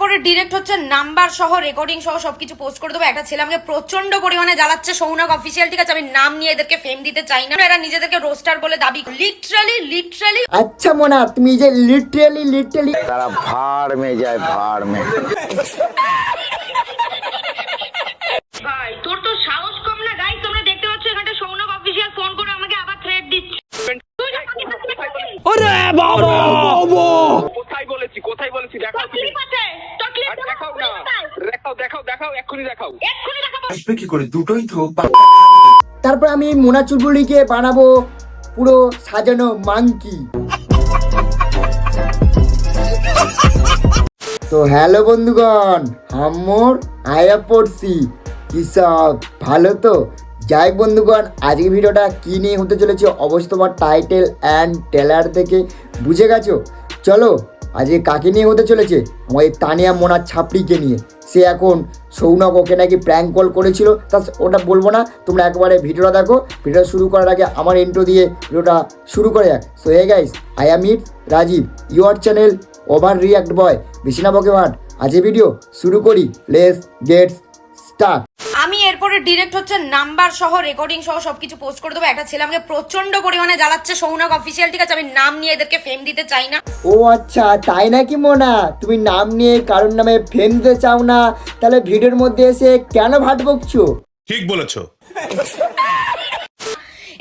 এরপরে ডিরেক্ট হচ্ছে নাম্বার সহ রেকর্ডিং সহ সবকিছু পোস্ট করে দেবো। একটা ছেলে আমাকে প্রচণ্ড পরিমাণে জ্বালাচ্ছে। সৌনক অফিসিয়াল ঠিক আছে? আমি নাম নিয়ে এদেরকে ফেম দিতে চাই না। এরা নিজেদেরকে রোস্টার বলে দাবি লিটারালি লিটারালি আচ্ছা মোনা তুমি যে লিটারেলি লিটারেলি তারা ভাড় মে যায় ভাড় মে ভাই তোর তো সাহস কম না। গাইস তোমরা দেখতে পাচ্ছ এখানটা সৌনক অফিসিয়াল ফোন করে আমাকে আবার থ্রেট দিচ্ছে। তুই যখন কোথায় বলেছি? কোথায় বলেছি? দেখাও তোর ক্লিপ আছে তোর ক্লিপ আর দেখাও না দেখাও দেখাও দেখাও। এক্ষুনি দেখাও আসবে কি করে? দুটোই তো তারপর আমি মোনা চুলবুলিকে বানাবো পুরো সাজানো মাংকি। তো হ্যালো বন্ধুগণ হাম্মোর আয়া পড়ছি কি সব ভালো তো? যাই হোক বন্ধুগণ আজকের ভিডিওটা কী নিয়ে হতে চলেছে অবশ্যই তোমার টাইটেল অ্যান্ড টেলার থেকে বুঝে গেছো। চলো আজকে কাকে নিয়ে হতে চলেছে? আমাদের তানিয়া মোনার ছাপড়িকে নিয়ে। সে এখন সৌনক ওকে নাকি প্র্যাঙ্ক কল করেছিল। তা ওটা বলব না, তোমরা একবারে ভিডিওটা দেখো। ভিডিও শুরু করার আগে আমার ইন্ট্রো দিয়ে ভিডিওটা শুরু করে যাক। So hey guys I am it Rajib your channel overreact boy বেশি বকেভাট আজ ভিডিও শুরু করি। লেস গেটস স্টার্ট এরপরে ডিরেক্ট হচ্ছে নাম্বার সহ রেকর্ডিং সহ সবকিছু পোস্ট করে দেবো। একটা ছেলে আমাকে প্রচণ্ড পরিমাণে জ্বালাচ্ছে। সৌনক অফিসিয়াল ঠিক আছে? আমি নাম নিয়ে এদেরকে ফেম দিতে চাই না। ও আচ্ছা তাই নাকি মোনা? তুমি নাম নিয়ে কারোর নামে ফেম দিতে চাও না? তাহলে ভিডিওর মধ্যে এসে কেন ভাট বকছো? ঠিক বলেছ।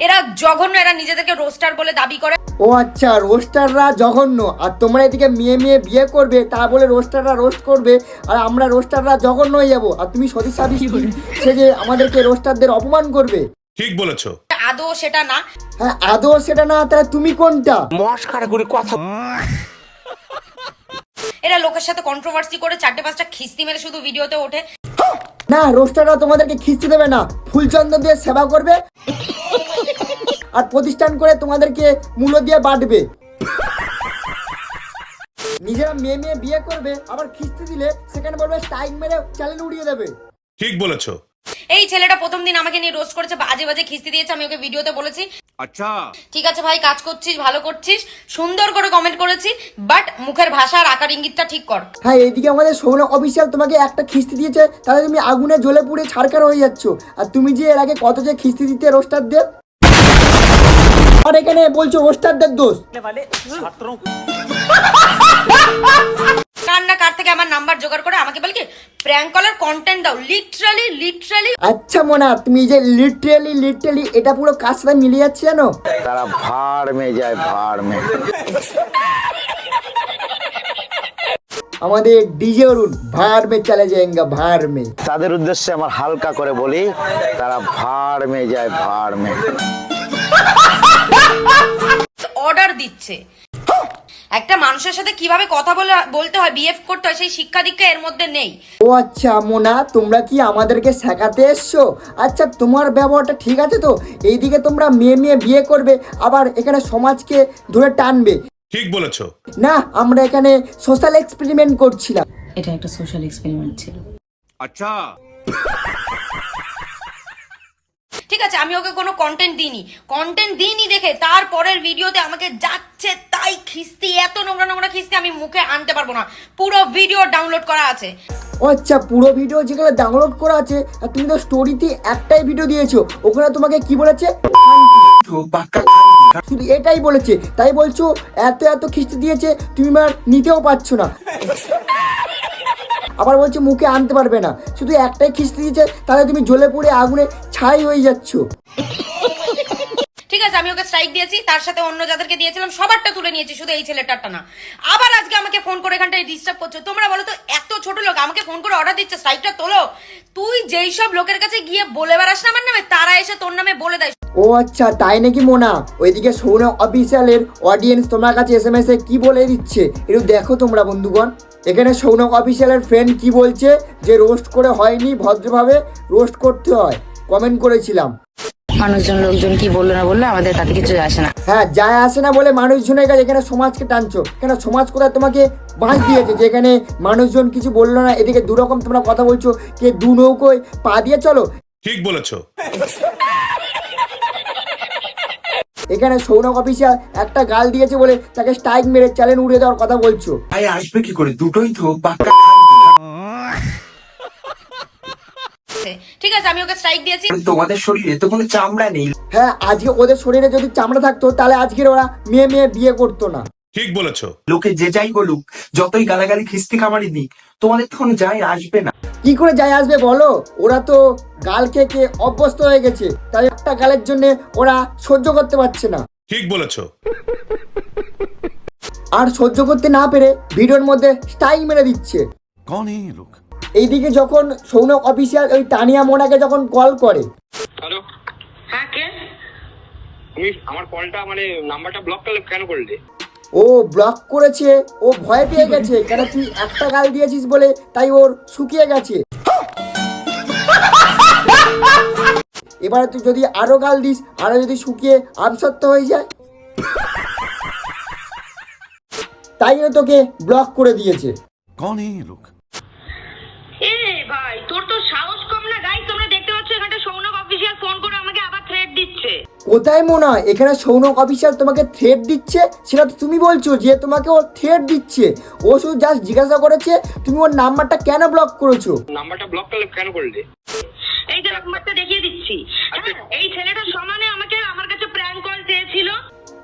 এরা জঘন্য এরা নিজেদেরকে রোস্টার বলে দাবি করে। ও আচ্ছা রোস্টাররা জঘন্য। আর তোমরা এদিকে মেয়ে মেয়ে বিয়ে করবে তা বলে রোস্টাররা রোস্ট করবে আর আমরা রোস্টাররা জঘন্য হয়ে যাব। আর তুমি সতী সাবিস সে যে আমাদেরকে রোস্টারদের অপমান করবে। ঠিক বলেছ। আদৌ সেটা না? হ্যাঁ আদৌ সেটা না তাহলে তুমি কোনটা? কথা। এরা লোকের সাথে কন্ট্রোভার্সি করে চারটে পাঁচটা খিস্তি মেরে শুধু ভিডিওতে ওঠে। না রোস্টাররা তোমাদেরকে খিস্তি দেবে না। ফুলচন্দন দিয়ে সেবা করবে। আর প্রতিষ্ঠান করে তোমাদেরকে মূল্য দিয়ে বাঁটবে। নিজেরা মেয়ে মেয়ে বিয়ে করবে আবার খিস্তি দিলে সেখানে বলবে স্ট্রাইক মেরে চ্যালেঞ্জ উড়িয়ে দেবে। ঠিক বলেছ। এই ছেলেটা প্রথম দিন আমাকে নিয়ে রোস্ট করেছে বাজে বাজে খিস্তি দিয়েছে আমি ওকে ভিডিওতে বলেছি। আচ্ছা। ঠিক আছে ভাই কাজ করছিস ভালো করছিস সুন্দর করে কমেন্ট করেছি বাট মুখের ভাষা আর আকার ইঙ্গিতটা ঠিক কর। হ্যাঁ এইদিকে আমাদের সৌনক অফিসিয়াল তোমাকে একটা খিস্তি দিয়েছে তাহলে তুমি আগুনে জ্বলে পুড়ে ছাড়কার হয়ে যাচ্ছ। আর তুমি যে এর আগে কত যে খিস্তি দিতে রোস্টারদের আর এখানে বলছো রোস্টারদের দোষ। কার না কার থেকে আমার নাম্বার জোগাড় করে আমাকে বল কি প্র্যাঙ্ক কলার কন্টেন্ট দাও লিটারালি লিটারালি আচ্ছা মোনা তুমি যে লিটারেলি লিটারেলি এটা পুরো কার সাথে মিলে যাচ্ছে জানো? তারা ভাড় মে যায় ভাড় মে আমাদের ডিজে অরুণ ভার মে চলে যাएगा ভার মে তাদের উদ্দেশ্যে আমার হালকা করে বলি তারা ভাড় মে যায় ভাড় মে অর্ডার দিচ্ছে। একটা মানুষের সাথে কীভাবে কথা বলে বলতে হয় বিহেভ করতে হয় সেই শিক্ষা দীক্ষা এর মধ্যে নেই। ও আচ্ছা মোনা তোমরা কি আমাদেরকে শেখাতে এসছো? আচ্ছা তোমার ব্যবহারটা ঠিক আছে তো? এইদিকে তোমরা মেয়ে মেয়ে বিয়ে করবে আবার এখানে সমাজকে ধরে টানবে। ঠিক বলেছ। না আমরা এখানে সোশ্যাল এক্সপেরিমেন্ট করছিলাম। এটা একটা সোশ্যাল এক্সপেরিমেন্ট ছিল। আচ্ছা। ঠিক আছে, আমি ওকে কোনো কন্টেন্ট দিইনি। কন্টেন্ট দিইনি দেখে তারপরের ভিডিওতে আমাকে যাচ্ছে তাই খিস্তি, এত নোংরা নোংরা খিস্তি আমি মুখে আনতে পারব না। পুরো ভিডিও ডাউনলোড করা আছে। ও আচ্ছা পুরো ভিডিও যেগুলো ডাউনলোড করা আছে, আর তুমি তো স্টোরিতে একটাই ভিডিও দিয়েছ, ওখানে তোমাকে কি বলেছে? শুধু এটাই বলেছে, তাই বলছো, এত এত খিস্তি দিয়েছে, তুমি আর নিতেও পারছ না। আবার বলছে মুখে আনতে পারবে না। শুধু একটাই খিস্তি দিয়েছে তাহলে তুমি জ্বলে পুড়ে আগুনে ছাই হয়ে যাচ্ছ। ঠিক আছে আমি ওকে স্ট্রাইক দিয়েছি তার সাথে অন্য যাদেরকে দিয়েছিলাম সবারটা তুলে নিয়েছি শুধু এই ছেলেটারটা না। আবার আজকে আমাকে ফোন করে এখানটায় ডিস্টার্ব করছ। তোমরা বলো তো এত ছোট লোক আমাকে ফোন করে অর্ডার দিচ্ছে স্ট্রাইকটা তোলো। তুই যেই সব লোকের কাছে গিয়ে বলে বেড়াস না আমার নামে তারা এসে তোর নামে বলে দেয়। ও আচ্ছা তাই নাকি মোনা? ওইদিকে সৌনক অফিসিয়ালের অডিয়েন্স তোমার কাছে এস এম এস এ কি বলে দিচ্ছে? একটু দেখো তোমরা বন্ধুগণ। এখানে সৌনক অফিসিয়ালের ফ্রেন্ড কি বলছে যে রোস্ট করে হয়নি ভদ্রভাবে রোস্ট করতে হয়। কমেন্ট করেছিলাম। মানুষজন লোকজন কি বলল না বলল আমাদের তাতে কিছু আসে না। হ্যাঁ যায় আসে না বলে মানুষজনের কাছে এখানে সমাজকে টানছো। কেন সমাজ কোথায় তোমাকে বাঁচ দিয়েছে যে এখানে মানুষজন কিছু বলল না? এদিকে দু রকম তোমরা কথা বলছো কে দু নৌকোয় পা দিয়ে চলো। ঠিক বলেছ। এখানে সৌরভ অফিসার একটা গাল দিয়েছে বলে তাকে স্ট্রাইক মেরে চ্যালেঞ্জ উড়িয়ে দেওয়ার কথা বলছো। আয় আসবে কি করে? দুটোই তো পাক্কা ঠিক আছে আমি ওকে স্ট্রাইক দিয়েছি। তোমাদের শরীরে তো কোনো চামড়া নেই। হ্যাঁ আজকে ওদের শরীরে যদি চামড়া থাকতো তাহলে আজকের ওরা মেয়ে মেয়ে বিয়ে করতো না। ঠিক বলেছ। লোকে যে যাই বলুক যতই গালাগালি খিস্তি খামারি দিক তোমাদের তখন যাই আসবে না। কি করে যায় আসবে বলো? ওরা তো গাল খেয়ে খেয়ে অভ্যস্ত হয়ে গেছে। তাই একটা গালের জন্য ওরা সহ্য করতে পারছে না। ঠিক বলেছ। আর সহ্য করতে না পেরে ভিডিওর মধ্যে স্টাইল মেরে দিচ্ছে। কোন এই লোক? এইদিকে যখন সৌনক অফিসিয়াল ওই তানিয়া মোনাকে যখন কল করে। হ্যালো। হ্যাঁ কে? তুমি আমার কলটা মানে নাম্বারটা ব্লক করলে কেন করলে? ও ব্লক করেছে ও ভয় পেয়ে গেছে কেন তুই একটা গাল দিয়েছিস বলে তাই ওর শুকিয়ে গেছে। এবারে তুই যদি আরও গাল দিস আরও যদি শুকিয়ে আমসত্ব হয়ে যায়। তাই ও তোকে ব্লক করে দিয়েছে। এ ভাই তোর তো সাহস দিচ্ছে। কোথায় মোনা? এখানে সৌনক অফিসার তোমাকে থ্রেট দিচ্ছে সেটা তো তুমি বলছো যে তোমাকে ও থ্রেট দিচ্ছে। ও শুধু জাস্ট জিজ্ঞাসা করেছে তুমি ওর নাম্বারটা কেন ব্লক করেছ? নাম্বারটা ব্লক করলে কেন করলে? এই যে নাম্বারটা দেখিয়ে দিচ্ছি। হ্যাঁ, এই ছেলেটা সমানে আমাকে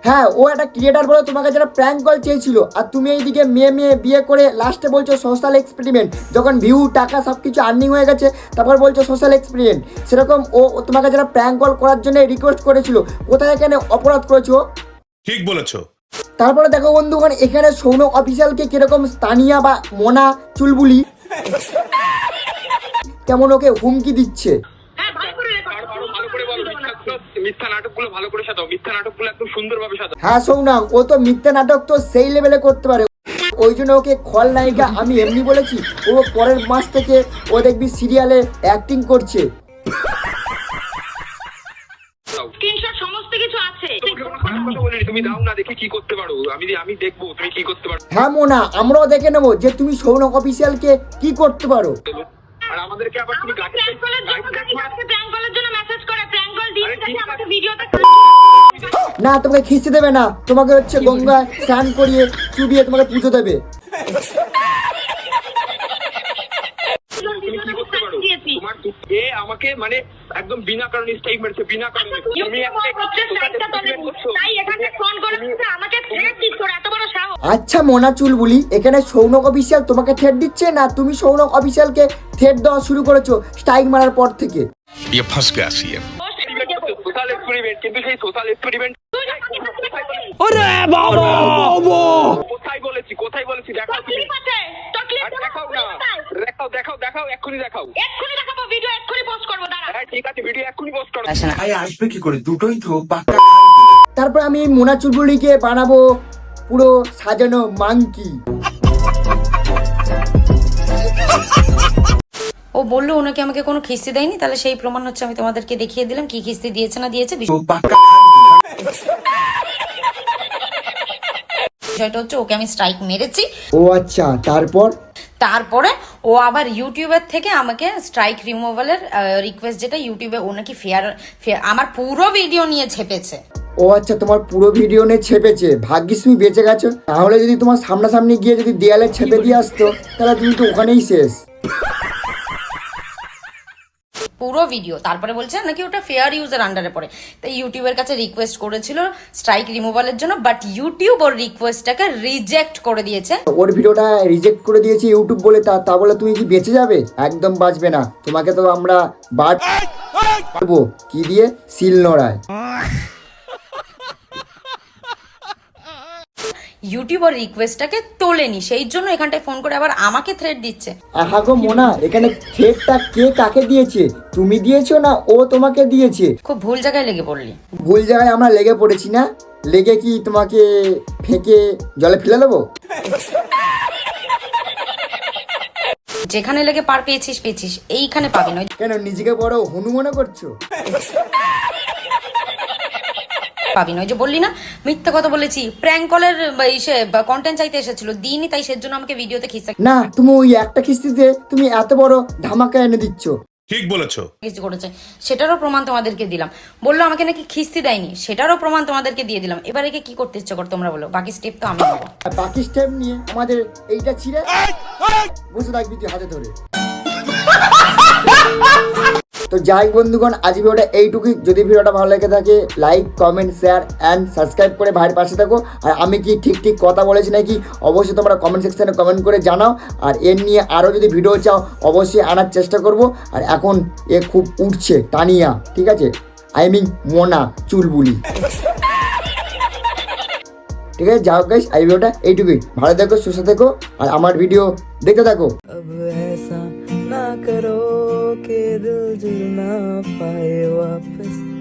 হ্যাঁ ও একটা ক্রিয়েটার বলে তোমাকে যারা প্র্যাঙ্ক কল চেয়েছিল। আর তুমি এইদিকে মেয়ে মেয়ে বিয়ে করে লাস্টে বলছো সোশ্যাল এক্সপেরিমেন্ট যখন ভিউ টাকা সব কিছু আর্নিং হয়ে গেছে তারপর বলছো সোশ্যাল এক্সপেরিমেন্ট সেরকম ও তোমাকে যারা প্র্যাঙ্ক কল করার জন্য রিকোয়েস্ট করেছিল কোথায় এখানে অপরাধ করেছ? ঠিক বলেছ। তারপরে দেখো বন্ধুগণ এখানে সৌনক অফিসিয়ালকে কীরকম স্থানীয় বা মোনা চুলবুলি কেমন ওকে হুমকি দিচ্ছে হ্যাঁ ভালো করে রেকর্ড আরও আরও ভালো করে বলো মিথ্যা নাটকগুলো ভালো করে সাজাও। মিথ্যা নাটকগুলো একদম সুন্দরভাবে সাজাও। হ্যাঁ সৌনক ও তো মিথ্যা নাটক তো সেই লেভেলে করতে পারে। ওই জন্য ওকে খল নায়িকা আমি এমনি বলেছি ও পরের মাস থেকে ও দেখবি সিরিয়ালে অ্যাক্টিং করছে। স্ক্রিনশট সমস্ত কিছু আছে। তোমাকে কোনো খারাপ কথা বলিনি তুমি দাও না দেখি কি করতে পারো। আমি আমি দেখব তুমি কি করতে পারো। হ্যাঁ মোনা আমরাও দেখে নেব যে তুমি সৌনক অফিসিয়ালকে কি করতে পারো। আর আমাদেরকে আবার তুমি গাড়ি প্র্যাঙ্ক কলের জন্য আমাকে প্র্যাঙ্ক কলের জন্য মেসেজ করে। প্র্যাঙ্ক কল দিয়ে আমাকে আছে। ভিডিওতে না তোমাকে খিস্তে দেবে না। তোমাকে হচ্ছে গঙ্গায় স্নান করিয়ে চুবিয়ে তোমাকে পুজো দেবে। তোমার এ আমাকে মানে একদম বিনা কারণে স্ট্রাইক মেরেছে বিনা কারণে। তুমি একটা তাই এখানে ফোন করে আমাকে থ্রেট দিচ্ছ ওর এত বড় সাহস আচ্ছা মোনা চুল বলি এখানে সৌনক অফিসিয়াল তোমাকে থেট দিচ্ছে না তুমি সৌনক অফিসিয়ালকে থেট দেওয়া শুরু করেছ স্ট্রাইক মারার পর থেকে? আচ্ছা। তারপর আমি মোনা চুলগুলিকে বানাবো। পুরো সাজানো মাংকি। ও বলল ওনাকে আমাকে কোনো খিস্তি দেয়নি তাহলে সেই প্রমাণ হচ্ছে আমি তোমাদেরকে দেখিয়ে দিলাম কি খিস্তি দিয়েছে না দিয়েছে বিষয়টা হচ্ছে ওকে আমি স্ট্রাইক মেরেছি। ও আচ্ছা তারপর? তারপরে ও আবার ইউটিউবের থেকে আমাকে স্ট্রাইক রিমুভালের রিকোয়েস্ট যেটা ইউটিউবে ও নাকি ফেয়ার আমার পুরো ভিডিও নিয়ে ছেপেছে। ও আচ্ছা তোমার পুরো ভিডিও নিয়ে ছেপেছে। ভাগ্যিস তুমি বেঁচে গেছো। তাহলে যদি তোমার সামনাসামনি গিয়ে যদি দেয়ালে ছেপে দিয়ে আসতো তাহলে তুমি তো ওখানেই শেষ। পুরো ভিডিও তারপরে বলছে নাকি ওটা ফেয়ার ইউজের আন্ডারে পড়ে। তাই ইউটিউবের কাছে রিকোয়েস্ট করেছিল স্ট্রাইক রিমুভালের জন্য বাট ইউটিউব ওর রিকোয়েস্টটাকে রিজেক্ট করে দিয়েছে। ওর ভিডিওটা রিজেক্ট করে দিয়েছে ইউটিউব বলে তা তা বলে তুমি কি বেঁচে যাবে? একদম বাঁচবে না। তোমাকে তো আমরা পারব কি দিয়ে? সিল নড়ায় ইউটিউব ওর রিকোয়েস্টটাকে তোলেনি সেই জন্য এখানটায় ফোন করে আবার আমাকে থ্রেট দিচ্ছে। আহা গো মোনা এখানে থ্রেডটা কে কাকে দিয়েছে? তুমি দিয়েছ না ও তোমাকে দিয়েছে? খুব ভুল জায়গায় লেগে পড়লি। ভুল জায়গায় আমরা লেগে পড়েছি না? লেগে কি তোমাকে ফেঁকে জলে ফেলে দেবো? যেখানে লেগে পার পেয়েছিস পেয়েছিস। এইখানে পাবি না কেন নিজেকে বড় হনু মনে করছ? পাবি না। ওই যে বললি না মিথ্যা কথা বলেছি। প্র্যাঙ্ক কলের ইসে কন্টেন্ট চাইতে এসেছিল। দিনই তাই সেজন্য আমাকে ভিডিওতে খিস্তা না তুমি ওই একটা কিস্তিতে তুমি এত বড় ধামাকা এনে দিচ্ছ। ঠিক বলেছ। কিছু করেছে। সেটারও প্রমাণ তোমাদেরকে দিলাম। বলল আমাকে নাকি খিস্তি দেয়নি। সেটারও প্রমাণ তোমাদেরকে দিয়ে দিলাম। এবার একে কি করতে ইচ্ছে কর তোমরা বলো? বাকি স্টেপ তো আমি নেব। আর বাকি স্টেপ নিয়ে আমাদের এইটা ছিঁড়ে বসে থাকবি তুই হাতে ধরে। তো যাই বন্ধুগণ, আজ ভিডিওটা এইটুকুই। যদি ভিডিওটা ভালো লেগে থাকে like comment share and subscribe করে ভাইয়ের পাশে থাকো। আর আমি কি ঠিক ঠিক কথা বলেছি নাকি, অবশ্যই তোমরা কমেন্ট সেকশানে কমেন্ট করে জানাও। আর এর নিয়ে আরও যদি ভিডিও চাও, অবশ্যই আনার চেষ্টা করব। আর এখন এ খুব উঠছে, টানিয়া, ঠিক আছে? আই মিন মোনা, চুলবুলি। ঠিক আছে? যাও গাইস আই ভিডিওটা এইটুকুই। ভালো দেখো সুস্থ থেকো, আর আমার ভিডিও দেখতে থাকো। करो के दिल जुड़ ना पाए वापस।